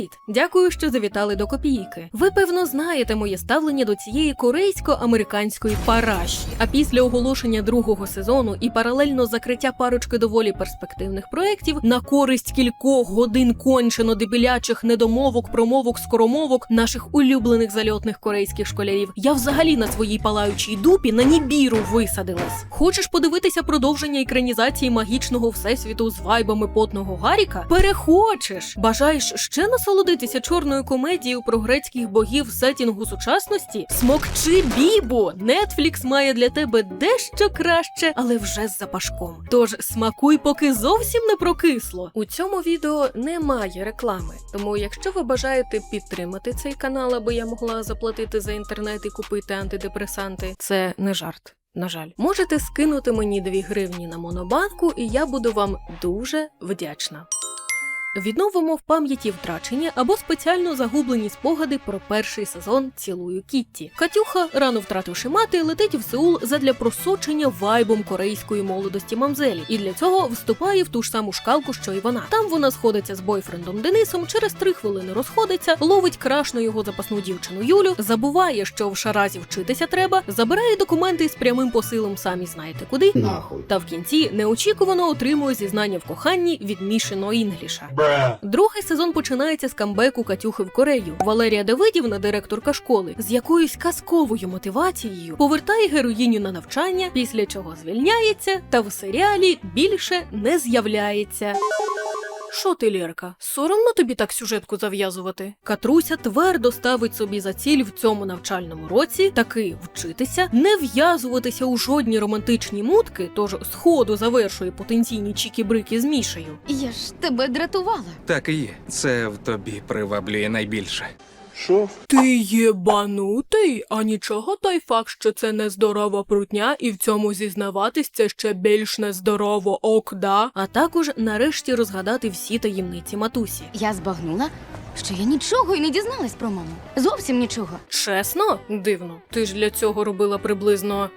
Привіт! Дякую, що завітали до копійки. Ви певно знаєте моє ставлення до цієї корейсько-американської параші. А після оголошення другого сезону і паралельно закриття парочки доволі перспективних проєктів на користь кількох годин кончено дебілячих недомовок, промовок, скоромовок наших улюблених зальотних корейських школярів. Я взагалі на своїй палаючій дупі на нібіру висадилась. Хочеш подивитися продовження екранізації магічного всесвіту з вайбами потного Гаріка? Перехочеш! Бажаєш ще насолодитися чорною комедією про грецьких богів сетінгу сучасності? Смокчи бібо! Нетфлікс має для тебе дещо краще, але вже з запашком. Тож смакуй, поки зовсім не прокисло. У цьому відео немає реклами, тому якщо ви бажаєте підтримати цей канал, аби я могла заплатити за інтернет і купити антидепресанти, це не жарт. На жаль, можете скинути мені 2 гривні на монобанку, і я буду вам дуже вдячна. Відновимо в пам'яті втрачені або спеціально загублені спогади про перший сезон Цілую Кітті. Катюха, рано втративши мати, летить в Сеул задля просочення вайбом корейської молодості мамзелі, і для цього вступає в ту ж саму шкалку, що й вона. Там вона сходиться з бойфрендом Денисом, через три хвилини розходиться, ловить крашну його запасну дівчину Юлю, забуває, що в шаразі вчитися треба, забирає документи з прямим посилом, самі знаєте куди. Нахуй. Та в кінці неочікувано отримує зізнання в коханні від Мішино Інгліша. Другий сезон починається з камбеку Катюхи в Корею. Валерія Давидівна, директорка школи, з якоюсь казковою мотивацією повертає героїню на навчання, після чого звільняється, та в серіалі більше не з'являється. Що ти, Лєрка, соромно тобі так сюжетку зав'язувати? Катруся твердо ставить собі за ціль в цьому навчальному році таки вчитися, не в'язуватися у жодні романтичні мутки, тож сходу завершує потенційні чікі-брики з Мішею. Я ж тебе дратувала. Так і є. Це в тобі приваблює найбільше. Що? Ти єбанутий, а нічого той факт, що це нездорова прутня, і в цьому зізнаватись це ще більш нездорово, ок, да? А також нарешті розгадати всі таємниці матусі. Я збагнула, що я нічого й не дізналась про маму. Зовсім нічого. Чесно? Дивно. Ти ж для цього робила приблизно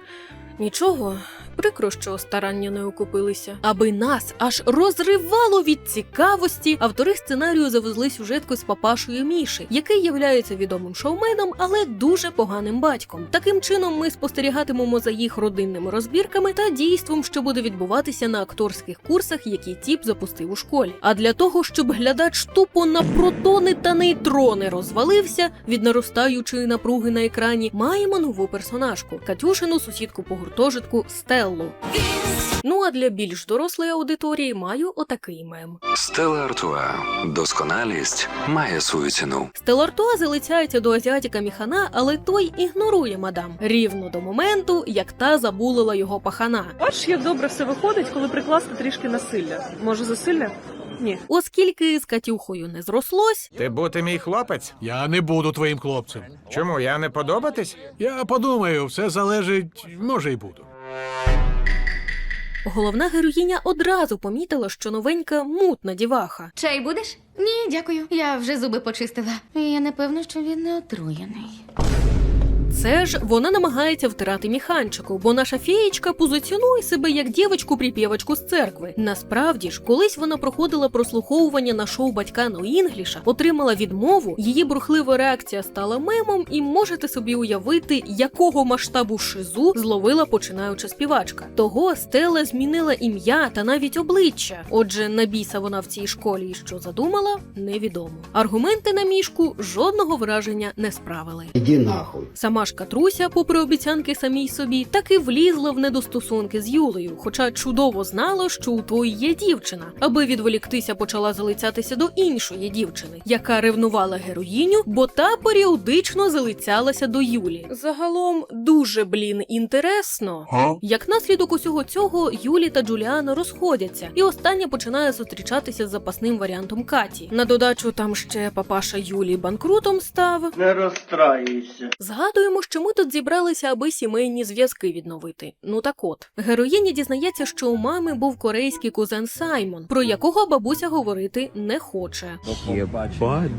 нічого. Прикро, що старання не окупилися. Аби нас аж розривало від цікавості, автори сценарію завезли сюжетку з папашою Міші, який являється відомим шоуменом, але дуже поганим батьком. Таким чином, ми спостерігатимемо за їх родинними розбірками та дійством, що буде відбуватися на акторських курсах, які тіп запустив у школі. А для того, щоб глядач тупо на протони та нейтрони розвалився від наростаючої напруги на екрані, маємо нову персонажку Катюшину сусідку по гуртожитку Стеллу. Ну а для більш дорослої аудиторії маю отакий мем. Стела Артуа. Досконалість має свою ціну. Стелла Артуа залицяється до азіатіка Міхана, але той ігнорує мадам рівно до моменту, як та забулила його пахана. Бачиш, як добре все виходить, коли прикласти трішки насилля. Може, засилля? Ні. Оскільки з Катюхою не зрослось, Ти бути мій хлопець? Я не буду твоїм хлопцем. Чому я не подобатись? Я подумаю, все залежить, може, й буду. Головна героїня одразу помітила, що новенька мутна діваха. Чай будеш? Ні, дякую. Я вже зуби почистила. Я не певна, що він не отруєний. Це ж вона намагається втирати міханчику, бо наша феєчка позиціонує себе як дівочку-припєвочку з церкви. Насправді ж, колись вона проходила прослуховування на шоу батька No Інгліша, отримала відмову, її бурхлива реакція стала мемом, і можете собі уявити, якого масштабу шизу зловила починаюча співачка. Того Стела змінила ім'я та навіть обличчя. Отже, на біса вона в цій школі і що задумала, невідомо. Аргументи на мішку жодного враження не справили. Іди нахуй. Сама ж Катруся, попри обіцянки самій собі, таки влізла в недостосунки з Юлею, хоча чудово знала, що у тої є дівчина. Аби відволіктися, почала залицятися до іншої дівчини, яка ревнувала героїню, бо та періодично залицялася до Юлі. Загалом дуже блін інтересно. Як наслідок усього цього, Юлі та Джуліана розходяться, і остання починає зустрічатися з запасним варіантом Каті. На додачу там ще папаша Юлі банкрутом став. Не розстраюйся. Згадуємо, що ми тут зібралися, аби сімейні зв'язки відновити. Ну так от, героїня дізнається, що у мами був корейський кузен Саймон, про якого бабуся говорити не хоче. Єбать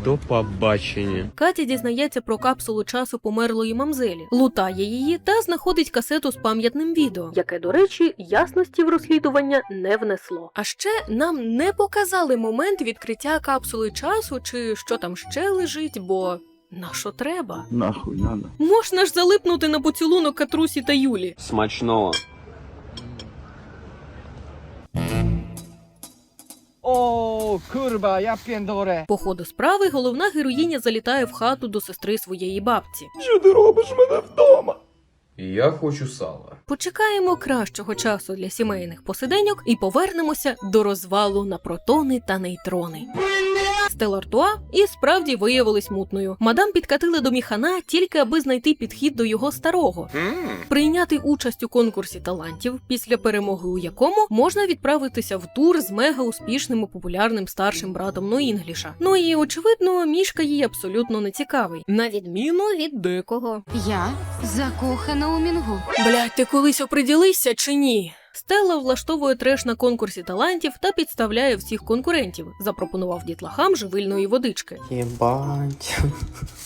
до побачення. Катя дізнається про капсулу часу померлої мамзелі, лутає її та знаходить касету з пам'ятним відео, яке, до речі, ясності в розслідування не внесло. А ще нам не показали момент відкриття капсули часу, чи що там ще лежить, бо. На що треба? Нахуй надо. Можна ж залипнути на поцілунок Катрусі та Юлі. Смачного. О, курва, я п'єндоре. По ходу справи головна героїня залітає в хату до сестри своєї бабці. Що ти робиш в мене вдома? Я хочу сала. Почекаємо кращого часу для сімейних посиденьок і повернемося до розвалу на протони та нейтрони. Стелартуа і справді виявилась мутною. Мадам підкатила до міхана тільки аби знайти підхід до його старого. Прийняти участь у конкурсі талантів, після перемоги у якому можна відправитися в тур з мега успішним і популярним старшим братом Ноінгліша. Ну і очевидно, мішка їй абсолютно не цікавий, на відміну від дикого. Я закохана у Мінгу. Блядь, ти колись оприділився чи ні? Стелла влаштовує треш на конкурсі талантів та підставляє всіх конкурентів. Запропонував дітлахам живильної водички. Ебать.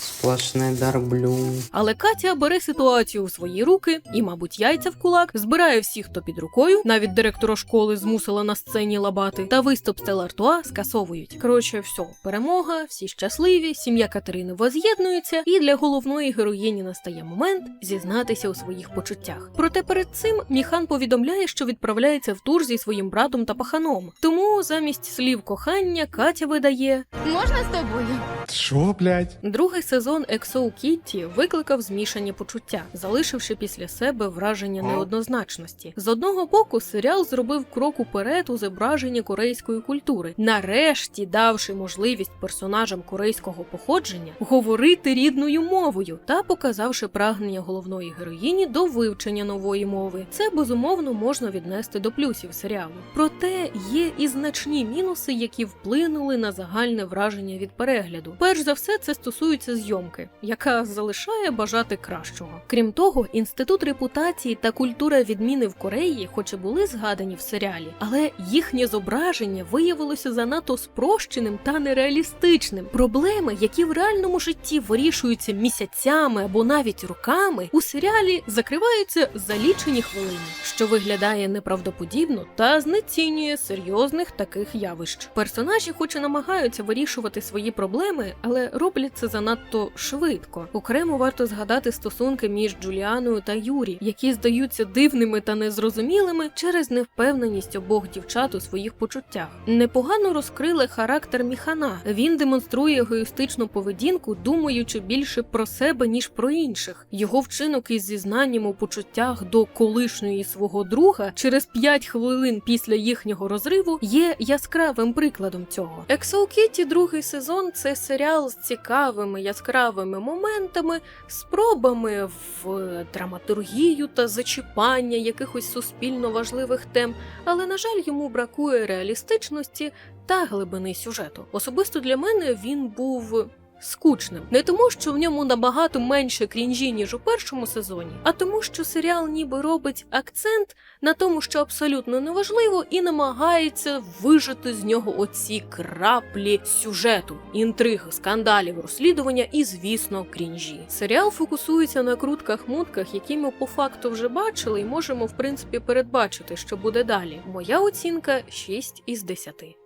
Сплошной дарблю. Але Катя бере ситуацію у свої руки і, мабуть, яйця в кулак, збирає всіх, хто під рукою, навіть директора школи змусила на сцені лабати, та виступ Стелла Артуа скасовують. Коротше, все, перемога, всі щасливі, сім'я Катерини воз'єднується, і для головної героїні настає момент зізнатися у своїх почуттях. Проте перед цим Міхан повідомляє, що відправляється в тур зі своїм братом та паханом. Тому замість слів кохання Катя видає Можна з тобою? Що, блядь? Другий сезон Ексоу Кітті викликав змішані почуття, залишивши після себе враження неоднозначності. З одного боку, серіал зробив крок уперед у зображенні корейської культури, нарешті давши можливість персонажам корейського походження говорити рідною мовою та показавши прагнення головної героїні до вивчення нової мови. Це безумовно можна віднести до плюсів серіалу. Проте є і значні мінуси, які вплинули на загальне враження від перегляду. Перш за все, це стосується зйомки, яка залишає бажати кращого. Крім того, інститут репутації та культура відміни в Кореї, хоч і були згадані в серіалі, але їхнє зображення виявилося занадто спрощеним та нереалістичним. Проблеми, які в реальному житті вирішуються місяцями або навіть роками, у серіалі закриваються за лічені хвилини, що виглядає неправдоподібно та знецінює серйозних таких явищ. Персонажі, хоч і намагаються вирішувати свої проблеми, але роблять це занадто швидко. Окремо варто згадати стосунки між Джуліаною та Юрі, які здаються дивними та незрозумілими через невпевненість обох дівчат у своїх почуттях. Непогано розкрили характер Міхана. Він демонструє егоїстичну поведінку, думаючи більше про себе ніж про інших. Його вчинок із зізнанням у почуттях до колишньої свого друга через 5 хвилин після їхнього розриву є яскравим прикладом цього. Ексоу Кітті другий сезон це серіал з цікавими яскравими моментами, спробами в драматургію та зачіпання якихось суспільно важливих тем, але на жаль, йому бракує реалістичності та глибини сюжету. Особисто для мене він був. Скучним не тому, що в ньому набагато менше крінжі, ніж у першому сезоні, а тому, що серіал ніби робить акцент на тому, що абсолютно неважливо, і намагається вижити з нього оці краплі сюжету, інтриги, скандалів, розслідування і, звісно, крінжі. Серіал фокусується на крутках-мутках, які ми по факту вже бачили, і можемо в принципі передбачити, що буде далі. Моя оцінка 6 із 10.